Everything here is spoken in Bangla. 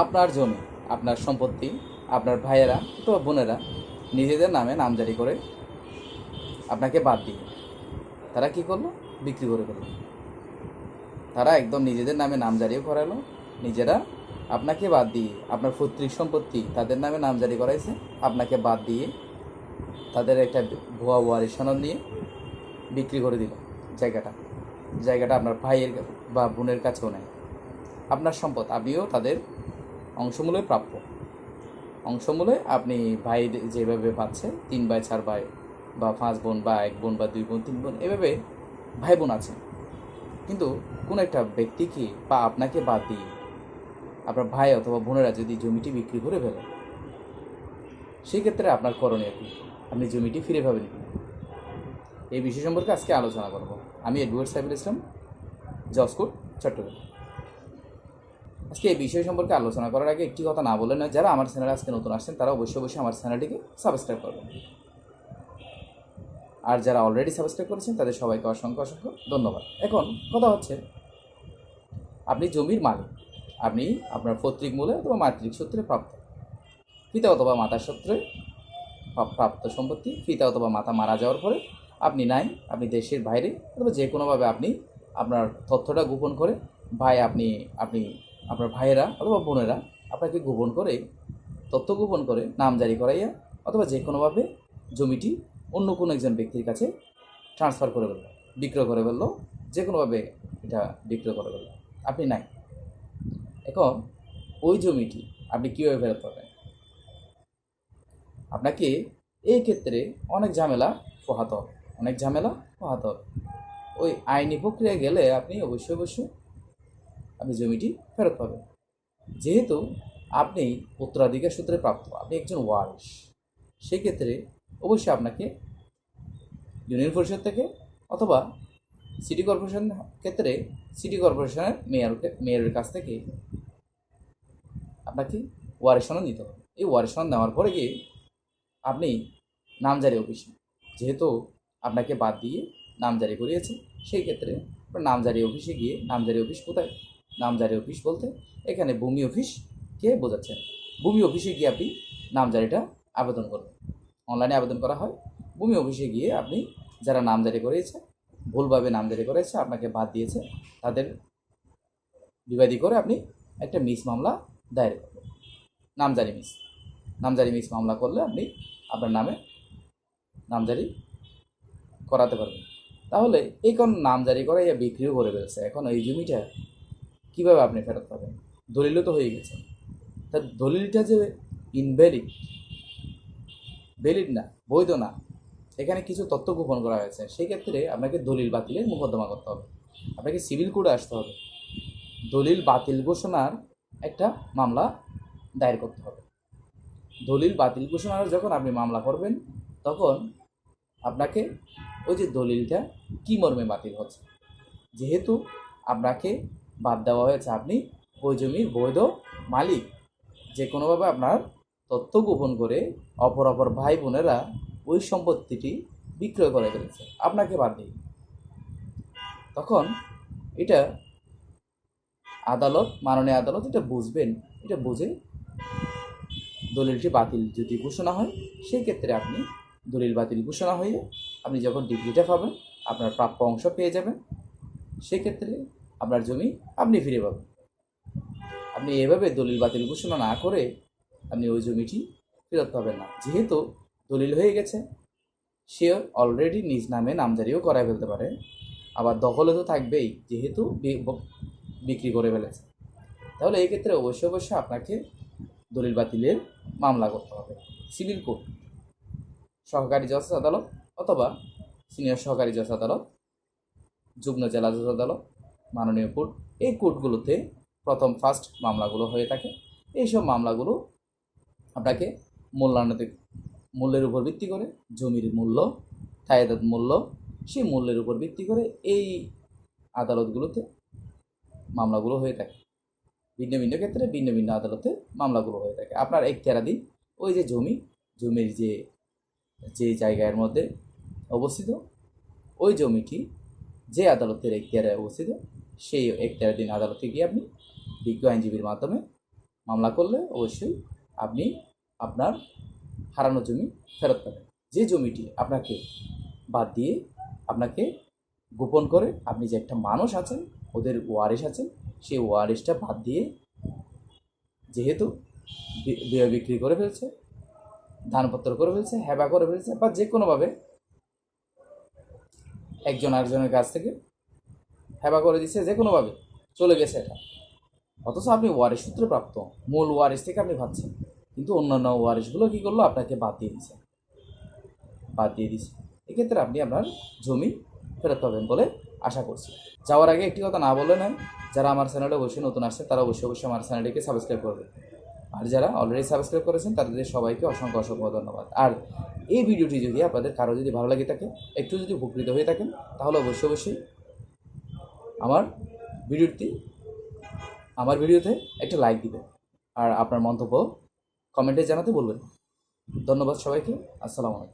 আপনার জমি, আপনার সম্পত্তি, আপনার ভাইয়েরা অথবা বোনেরা নিজেদের নামে নামজারি করে আপনাকে বাদ দিয়ে তারা কি করল? বিক্রি করে ফেলল। তারা একদম নিজেদের নামে নামজারিও করালো, নিজেরা আপনাকে বাদ দিয়ে আপনার পৈতৃক সম্পত্তি তাদের নামে নামজারি করাইছে, আপনাকে বাদ দিয়ে তাদের একটা ভুয়া ওয়ারি সনদ নিয়ে বিক্রি করে দিল জায়গাটা। জায়গাটা আপনার ভাইয়ের বা বোনের কাছেও নেয় আপনার সম্পদ আপনিও তাদের অংশমূলে প্রাপ্য। অংশমূলে আপনি ভাই যেভাবে পাচ্ছে তিন ভাই, চার ভাই বা পাঁচ বোন বা এক বোন বা দুই বোন, তিন বোন, এভাবে ভাই বোন আছে কিন্তু কোন একটা ব্যক্তিকে বা আপনাকে বাদ দিয়ে আপনার ভাই অথবা বোনেরা যদি জমিটি বিক্রি করে ফেলে সেই ক্ষেত্রে আপনার করণীয় কি? আপনি জমিটি ফিরে পাবেন এই বিষয় সম্পর্কে আজকে আলোচনা করব। আমি এডওয়ার্ড সাইবুল ইসলাম জসকোট চট্টগ্রাম। আজকে এই বিষয় সম্পর্কে আলোচনা করার আগে একটি কথা না বলে না যারা আমার চ্যানেলে আজকে নতুন আসছেন, তারা অবশ্যই অবশ্যই আমার চ্যানেলটিকে সাবস্ক্রাইব করবেন। আর যারা অলরেডি সাবস্ক্রাইব করেছেন, তাদের সবাইকে অসংখ্য অসংখ্য ধন্যবাদ। এখন কথা হচ্ছে, আপনি জমির মালিক, আপনি আপনার পৈতৃক মূলে অথবা মাতৃক সূত্রে প্রাপ্ত। পিতা অথবা মাতার সূত্রে প্রাপ্ত সম্পত্তি, পিতা অথবা মাতা মারা যাওয়ার পরে আপনি নাই, আপনি দেশের বাইরে, অথবা যে কোনোভাবে আপনি আপনার তথ্যটা গোপন করে, ভাই আপনি আপনি আপনার ভাইয়েরা অথবা বোনেরা আপনাকে গোপন করে, তথ্য গোপন করে, নাম জারি করাইয়া অথবা যে কোনোভাবে জমিটি অন্য কোনো একজন ব্যক্তির কাছে ট্রান্সফার করে ফেলল, বিক্রয় করে ফেলল, যে কোনোভাবে এটা বিক্রয় করে ফেলল। আপনি নাই। এখন ওই জমিটি আপনি কীভাবে ফেরত পাবেন? আপনাকে এই ক্ষেত্রে অনেক ঝামেলা পোহাতে অনেক ঝামেলা পোহাতে হবে। ওই আইনি প্রক্রিয়া গেলে আপনি অবশ্যই অবশ্যই আপনি জমিটি ফেরত পাবেন। যেহেতু আপনি উত্তরাধিকার সূত্রে প্রাপ্ত, আপনি একজন ওয়ারিশ, সেক্ষেত্রে অবশ্যই আপনাকে ইউনিয়ন পরিষদ থেকে অথবা সিটি কর্পোরেশন ক্ষেত্রে সিটি কর্পোরেশনের মেয়র মেয়রের কাছ থেকে আপনাকে ওয়ারিশ সনদ নিতে হবে। এই ওয়ারিশ সনদ নেওয়ার পরে গিয়ে আপনি নামজারি অফিসে, যেহেতু আপনাকে বাদ দিয়ে নামজারি করিয়েছে, সেই ক্ষেত্রে নামজারি অফিসে গিয়ে নামজারি অফিস কোথায়? নামজারি অফিস বলতে এখানে ভূমি অফিসকে বোঝাচ্ছেন। ভূমি অফিসে গিয়ে আপনি নামজারিটা আবেদন করবেন অনলাইনে আবেদন করা হয়। ভূমি অফিসে গিয়ে আপনি যারা নামজারি করেছে, ভুলভাবে নামজারি করেছে, আপনাকে বাদ দিয়েছে, তাদের বিবাদী করে আপনি একটা মিস মামলা দায়ের করবেন নামজারি মিস। নামজারি মিস মামলা করলে আপনি আপনার নামে নামজারি করাতে পারবেন। তাহলে এই কোন নামজারি করে বিক্রিও করে ফেলছে। এখন এই জমিটা কীভাবে আপনি ফেরত পাবেন? দলিলও তো হয়ে গেছে। তা দলিলটা যে ইনভ্যালিড ভ্যালিড না, বৈধ না, এখানে কিছু তথ্য গোপন করা হয়েছে সেই ক্ষেত্রে আপনাকে দলিল বাতিলের মোকদ্দমা করতে হবে। আপনাকে সিভিল কোর্টে আসতে হবে। দলিল বাতিল ঘোষণার একটা মামলা দায়ের করতে হবে। দলিল বাতিল ঘোষণার যখন আপনি মামলা করবেন, তখন আপনাকে ওই যে দলিলটা কী মর্মে বাতিল হচ্ছে? যেহেতু আপনাকে বাদ দেওয়া হয়েছে। আপনি ওই জমির বৈধ মালিক। যে কোনোভাবে আপনার তথ্য গোপন করে অপর অপর ভাই বোনেরা ওই সম্পত্তিটি বিক্রয় করে ফেলেছে। আপনাকে বাদ দিয়ে তখন এটা আদালত, মাননীয় আদালত এটা বুঝবেন। এটা বুঝে দলিলটি বাতিল যদি ঘোষণা হয় সেই ক্ষেত্রে আপনি দলিল বাতিল ঘোষণা হয়ে আপনি যখন ডিগ্রিটা পাবেন, আপনার প্রাপ্য অংশ পেয়ে যাবেন। সেক্ষেত্রে আপনার জমি আপনি ফিরে পাবেন। আপনি এভাবে দলিল বাতিল ঘোষণা না করে আপনি ওই জমিটি ফেরত পাবেন না। যেহেতু দলিল হয়ে গেছে, সে অলরেডি নিজ নামে নামজারিও করায় ফেলতে পারে। আবার দখলে তো থাকবেই, যেহেতু বিক্রি করে ফেলেছে। তাহলে এই ক্ষেত্রে অবশ্যই অবশ্যই আপনাকে দলিল বাতিলের মামলা করতে হবে। সিভিল কোর্ট সহকারী জজ আদালত অথবা সিনিয়র সহকারী জজ আদালত, যুগ্ম জেলা জজ আদালত মাননীয় কোর্ট, এই কোর্টগুলোতে প্রথম ফার্স্ট মামলাগুলো হয়ে থাকে। এইসব মামলাগুলো আপনাকে মূল্যায়নতে মূল্যের উপর ভিত্তি করে, জমির মূল্য তায়েদাত মূল্য, সেই মূল্যের উপর ভিত্তি করে এই আদালতগুলোতে মামলাগুলো হয়ে থাকে। ভিন্ন ভিন্ন ক্ষেত্রে ভিন্ন ভিন্ন আদালতে মামলাগুলো হয়ে থাকে। আপনার এখতিয়ারাধীন ওই যে জমি, জমির যে যে জায়গার মধ্যে অবস্থিত, ওই জমিটি যে আদালতের এখতিয়ারে অবস্থিত সেই এখতিয়ারাধীন আদালতে গিয়ে আপনি বিজ্ঞ আইনজীবীর মাধ্যমে মামলা করলে অবশ্যই আপনি আপনার হারানো জমি ফেরত পাবেন। যে জমিটি আপনাকে বাদ দিয়ে আপনাকে গোপন করে আপনি যে একটা মানুষ আছেন, ওদের ওয়ারিশ আছেন, সেই ওয়ারিশটা বাদ দিয়ে যেহেতু বি- বি- বিক্রি করে ফেলছে, দানপত্র করে ফেলছে, হেবা করে ফেলছে বা যে কোনোভাবে একজন আরেকজনের কাছ থেকে হেবা করে দিচ্ছে যে কোনোভাবে চলে গেছে এটা। অথচ আপনি ওয়ারিশ সূত্রে প্রাপ্ত। মূল ওয়ারিশ থেকে আপনি পাচ্ছেন কিন্তু অন্যান্য ওয়ারিশগুলো কী করল? আপনাকে বাদ দিয়ে দিছে। বাদ দিয়ে দিছে। এক্ষেত্রে আপনি আপনার জমি ফেরত পাবেন বলে আশা করছি। যাওয়ার আগে একটি কথা না বলে নেন। যারা আমার চ্যানেলে অবশ্যই নতুন আসছে তারা অবশ্যই অবশ্যই আমার চ্যানেলটিকে সাবস্ক্রাইব করবে আর যারা অলরেডি সাবস্ক্রাইব করেছেন তাদের সবাইকে অসংখ্য অসংখ্য ধন্যবাদ। আর এই ভিডিওটি যদি আপনাদের কারও যদি ভালো লাগে থাকে, একটু যদি উপকৃত হয়ে থাকেন, তাহলে অবশ্যই অবশ্যই আমার ভিডিওটি, আমার ভিডিওতে একটা লাইক দিবেন আর আপনার মন্তব্য কমেন্টে জানাতে বলবেন। ধন্যবাদ সবাইকে, আসসালামু আলাইকুম।